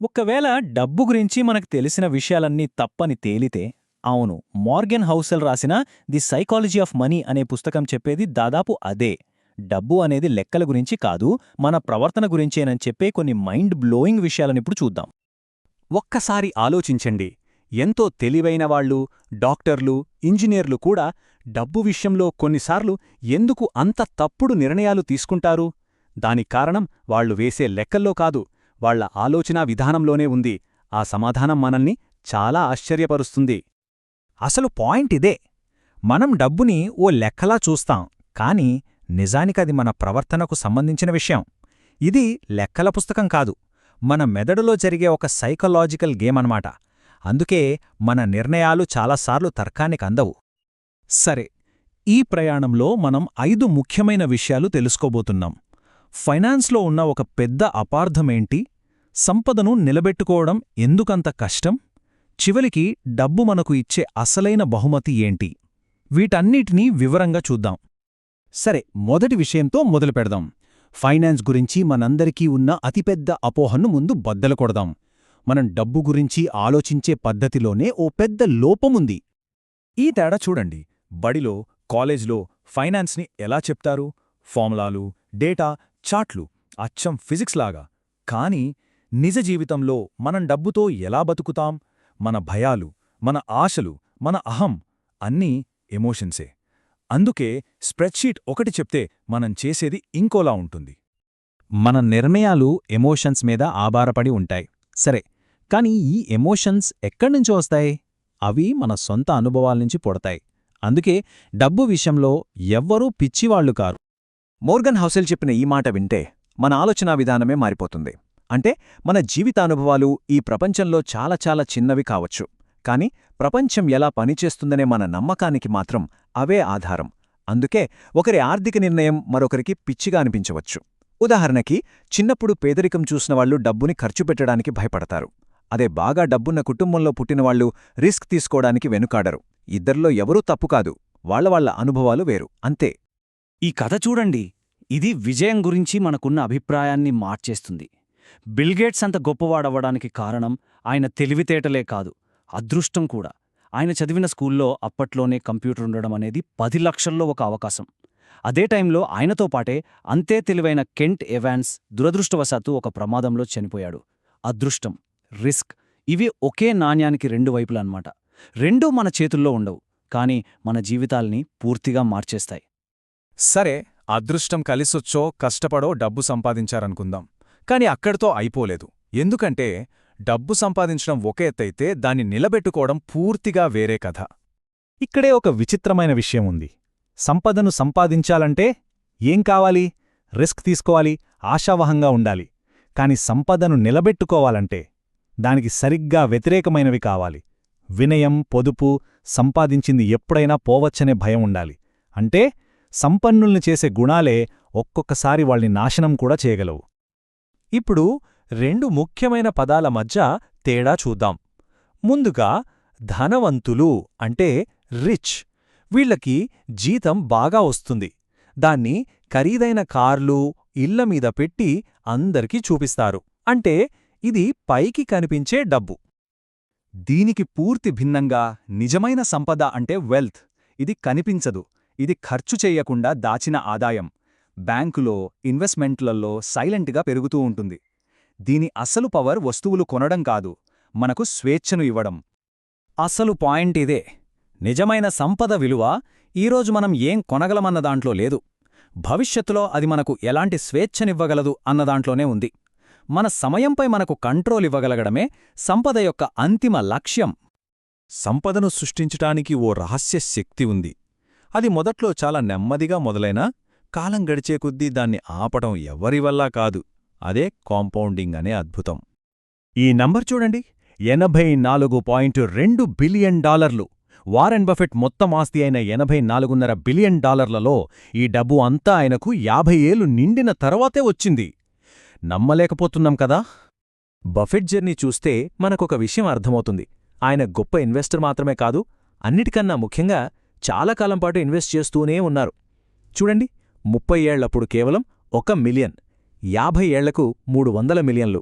ఒకవేళ డబ్బు గురించి మనకు తెలిసిన విషయాలన్నీ తప్పని తేలితే అవును మార్గెన్ హౌసెల్ రాసిన ది సైకాలజీ ఆఫ్ మనీ అనే పుస్తకం చెప్పేది దాదాపు అదే. డబ్బు అనేది లెక్కల గురించి కాదు మన ప్రవర్తన గురించేనని చెప్పే కొన్ని మైండ్ బ్లోయింగ్ విషయాలనిప్పుడు చూద్దాం. ఒక్కసారి ఆలోచించండి. ఎంతో తెలివైన వాళ్ళు డాక్టర్లు ఇంజనీర్లు కూడా డబ్బు విషయంలో కొన్నిసార్లు ఎందుకు అంత తప్పుడు నిర్ణయాలు తీసుకుంటారు? దానికి కారణం వాళ్ళు వేసే లెక్కల్లో కాదు. వాళ్ళ ఆలోచనా విధానంలోనే ఉంది. ఆ సమాధానం మనల్ని చాలా ఆశ్చర్యపరుస్తుంది. అసలు పాయింట్ ఇదే. మనం డబ్బుని ఓ లెక్కలా చూస్తాం కాని నిజానికది మన ప్రవర్తనకు సంబంధించిన విషయం. ఇది లెక్కల పుస్తకం కాదు. మన మెదడులో జరిగే ఒక సైకలాజికల్ గేమ్ అన్నమాట అందుకే మన నిర్ణయాలు చాలాసార్లు తర్కానికి అందవు. సరే ఈ ప్రయాణంలో మనం ఐదు ముఖ్యమైన విషయాలు తెలుసుకోబోతున్నాం. ఫైనాన్స్లో ఉన్న ఒక పెద్ద అపార్థమేంటి? సంపదను నిలబెట్టుకోవడం ఎందుకంత కష్టం? చివలికి డబ్బు మనకు ఇచ్చే అసలైన బహుమతి ఏంటి? వీటన్నిటినీ వివరంగా చూద్దాం. సరే మొదటి విషయంతో మొదలు పెడదాం. ఫైనాన్స్ గురించి మనందరికీ ఉన్న అతిపెద్ద అపోహను ముందు బద్దలు కొడదాం. మనం డబ్బు గురించి ఆలోచించే పద్ధతిలోనే ఓ పెద్ద లోపముంది ఈ తేడా చూడండి. బడిలో కాలేజ్లో ఫైనాన్స్ని ఎలా చెప్తారు? ఫార్ములాలు డేటా చాట్లు అచ్చం ఫిజిక్స్ లాగా. కానీ నిజ జీవితంలో మనం డబ్బుతో ఎలా బతుకుతాం? మన భయాలు మన ఆశలు మన అహం అన్నీ ఎమోషన్సే. అందుకే స్ప్రెడ్షీట్ ఒకటి చెప్తే మనం చేసేది ఇంకోలా ఉంటుంది. మన నిర్ణయాలు ఎమోషన్స్ మీద ఆధారపడి ఉంటాయి. సరే కాని ఈ ఎమోషన్స్ ఎక్కడ్నుంచి వస్తాయి? అవి మన సొంత అనుభవాల్నుంచి పుడతాయి. అందుకే డబ్బు విషయంలో ఎవ్వరూ పిచ్చివాళ్ళు కారు. మోర్గన్ హౌసెల్ చెప్పిన ఈ మాట వింటే మన ఆలోచనా విధానమే మారిపోతుంది. అంటే మన జీవితానుభవాలు ఈ ప్రపంచంలో చాలా చాలా చిన్నవి కావచ్చు. కాని ప్రపంచం ఎలా పనిచేస్తుందనే మన నమ్మకానికి మాత్రం అవే ఆధారం. అందుకే ఒకరి ఆర్థిక నిర్ణయం మరొకరికి పిచ్చిగా అనిపించవచ్చు. ఉదాహరణకి చిన్నప్పుడు పేదరికం చూసినవాళ్ళు డబ్బుని ఖర్చు పెట్టడానికి భయపడతారు. అదే బాగా డబ్బున్న కుటుంబంలో పుట్టినవాళ్ళు రిస్క్ తీసుకోవడానికి వెనుకాడరు. ఇద్దరిలో ఎవరూ తప్పు కాదు. వాళ్ళవాళ్ళ అనుభవాలు వేరు. అంతే. ఈ కథ చూడండి. ఇది విజయం గురించి మనకున్న అభిప్రాయాన్ని మార్చేస్తుంది. బిల్గేట్స్ అంత గొప్పవాడవ్వడానికి కారణం ఆయన తెలివితేటలే కాదు అదృష్టం కూడా. ఆయన చదివిన స్కూల్లో అప్పట్లోనే కంప్యూటర్ ఉండడం అనేది పది లక్షల్లో ఒక అవకాశం. అదే టైంలో ఆయనతో పాటే అంతే తెలివైన కెంట్ ఎవాన్స్ దురదృష్టవశాత్తు ఒక ప్రమాదంలో చనిపోయాడు. అదృష్టం రిస్క్ ఇవి ఒకే నాణ్యానికి రెండు వైపులన్నమాట రెండూ మన చేతుల్లో ఉండవు కానీ మన జీవితాల్ని పూర్తిగా మార్చేస్తాయి. సరే అదృష్టం కలిసొచ్చో కష్టపడో డబ్బు సంపాదించారనుకుందాం. కాని అక్కడితో అయిపోలేదు. ఎందుకంటే డబ్బు సంపాదించడం ఒక ఎత్తైతే దాన్ని నిలబెట్టుకోవడం పూర్తిగా వేరే కథ. ఇక్కడే ఒక విచిత్రమైన విషయం ఉంది. సంపదను సంపాదించాలంటే ఏం కావాలి? రిస్క్ తీసుకోవాలి ఆశావహంగా ఉండాలి. కాని సంపదను నిలబెట్టుకోవాలంటే దానికి సరిగ్గా వ్యతిరేకమైనవి కావాలి. వినయం పొదుపు సంపాదించింది ఎప్పుడైనా పోవచ్చనే భయం ఉండాలి. అంటే సంపన్నుల్ని చేసే గుణాలే ఒక్కొక్కసారి వాళ్ళని నాశనం కూడా చేయగలవు. ఇప్పుడు రెండు ముఖ్యమైన పదాల మధ్య తేడా చూద్దాం. ముందుగా ధనవంతులు అంటే రిచ్. వీళ్ళకి జీతం బాగా వస్తుంది. దాన్ని ఖరీదైన కార్లు ఇళ్ళ మీద పెట్టి అందరికీ చూపిస్తారు. అంటే ఇది పైకి కనిపించే డబ్బు. దీనికి పూర్తి భిన్నంగా నిజమైన సంపద అంటే వెల్త్. ఇది కనిపించదు. ఇది ఖర్చు చెయ్యకుండా దాచిన ఆదాయం బ్యాంకులో ఇన్వెస్ట్మెంట్లలో సైలెంట్గా పెరుగుతూ ఉంటుంది. దీని అసలు పవర్ వస్తువులు కొనడం కాదు మనకు స్వేచ్ఛను ఇవ్వడం. అసలు పాయింట్ ఇదే. నిజమైన సంపద విలువ ఈరోజు మనం ఏం కొనగలమన్న దాంట్లో లేదు. భవిష్యత్తులో అది మనకు ఎలాంటి స్వేచ్ఛనివ్వగలదు అన్నదాంట్లోనే ఉంది. మన సమయంపై మనకు కంట్రోల్ ఇవ్వగలగడమే సంపద యొక్క అంతిమ లక్ష్యం. సంపదను సృష్టించటానికి ఓ రహస్య శక్తి ఉంది. అది మొదట్లో చాలా నెమ్మదిగా మొదలైనా కాలం గడిచే కొద్దీ దాన్ని ఆపటం ఎవరివల్లా కాదు. అదే కాంపౌండింగ్ అనే అద్భుతం. ఈ నంబర్ చూడండి. ఎనభై నాలుగు పాయింట్ రెండు బిలియన్ డాలర్లు. వారెన్ బఫెట్ మొత్తం ఆస్తి అయిన ఎనభై నాలుగున్నర బిలియన్ డాలర్లలో ఈ డబ్బు అంతా ఆయనకు యాభై ఏళ్ళు నిండిన తర్వాతే వచ్చింది. నమ్మలేకపోతున్నాం కదా? బఫెట్ జర్నీ చూస్తే మనకొక విషయం అర్థమవుతుంది. ఆయన గొప్ప ఇన్వెస్టర్ మాత్రమే కాదు అన్నిటికన్నా ముఖ్యంగా చాలా కాలం పాటు ఇన్వెస్ట్ చేస్తూనే ఉన్నారు. చూడండి ముప్పై ఏళ్ళప్పుడు కేవలం ఒక మిలియన్ యాభై ఏళ్ళకు మూడు వందల మిలియన్లు.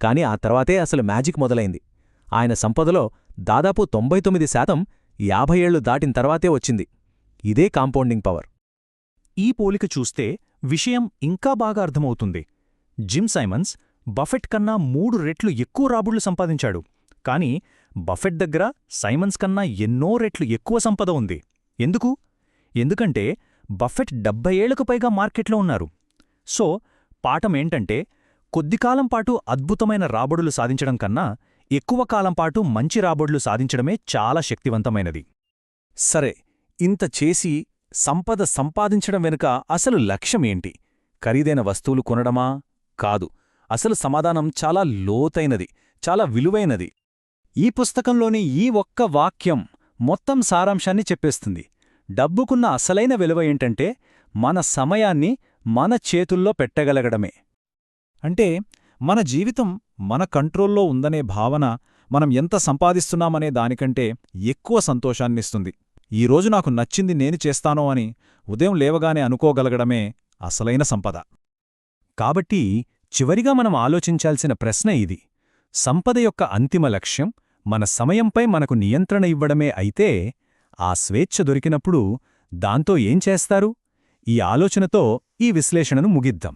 కాని ఆ తర్వాతే అసలు మ్యాజిక్ మొదలైంది. ఆయన సంపదలో దాదాపు తొంభై తొమ్మిది శాతం యాభై ఏళ్ళు దాటిన తర్వాతే వచ్చింది. ఇదే కాంపౌండింగ్ పవర్. ఈ పోలిక చూస్తే విషయం ఇంకా బాగా అర్థమవుతుంది. జిమ్ సైమన్స్ బఫెట్ కన్నా మూడు రెట్లు ఎక్కువ రాబుళ్ళు సంపాదించాడు. కానీ బఫెట్ దగ్గర సైమన్స్ కన్నా ఎన్నో రెట్లు ఎక్కువ సంపద ఉంది. ఎందుకు? ఎందుకంటే బఫెట్ డెబ్బై ఏళ్ళకు పైగా మార్కెట్లో ఉన్నారు. సో పాఠమేంటంటే కొద్దికాలం పాటు అద్భుతమైన రాబడులు సాధించడం కన్నా ఎక్కువ కాలం పాటు మంచి రాబడులు సాధించడమే చాలా శక్తివంతమైనది. సరే ఇంత చేసి సంపద సంపాదించడం వెనుక అసలు లక్ష్యమేంటి? ఖరీదైన వస్తువులు కొనడమా? కాదు. అసలు సమాధానం చాలా లోతైనది చాలా విలువైనది. ఈ పుస్తకంలోని ఈ ఒక్క వాక్యం మొత్తం సారాంశాన్ని చెప్పేస్తుంది. డబ్బుకున్న అసలైన విలువ ఏంటంటే మన సమయాన్ని మన చేతుల్లో పెట్టగలగడమే. అంటే మన జీవితం మన కంట్రోల్లో ఉందనే భావన మనం ఎంత సంపాదిస్తున్నామనే దానికంటే ఎక్కువ సంతోషాన్నిస్తుంది. ఈరోజు నాకు నచ్చింది నేను చేస్తానో అని ఉదయం లేవగానే అనుకోగలగడమే అసలైన సంపద. కాబట్టి చివరిగా మనం ఆలోచించాల్సిన ప్రశ్న ఇది. సంపద యొక్క అంతిమ లక్ష్యం మన సమయంపై మనకు నియంత్రణ ఇవ్వడమే అయితే ఆ స్వేచ్ఛ దొరికినప్పుడు దాంతో ఏం చేస్తారు? ఈ ఆలోచనతో ఈ విశ్లేషణను ముగిద్దాం.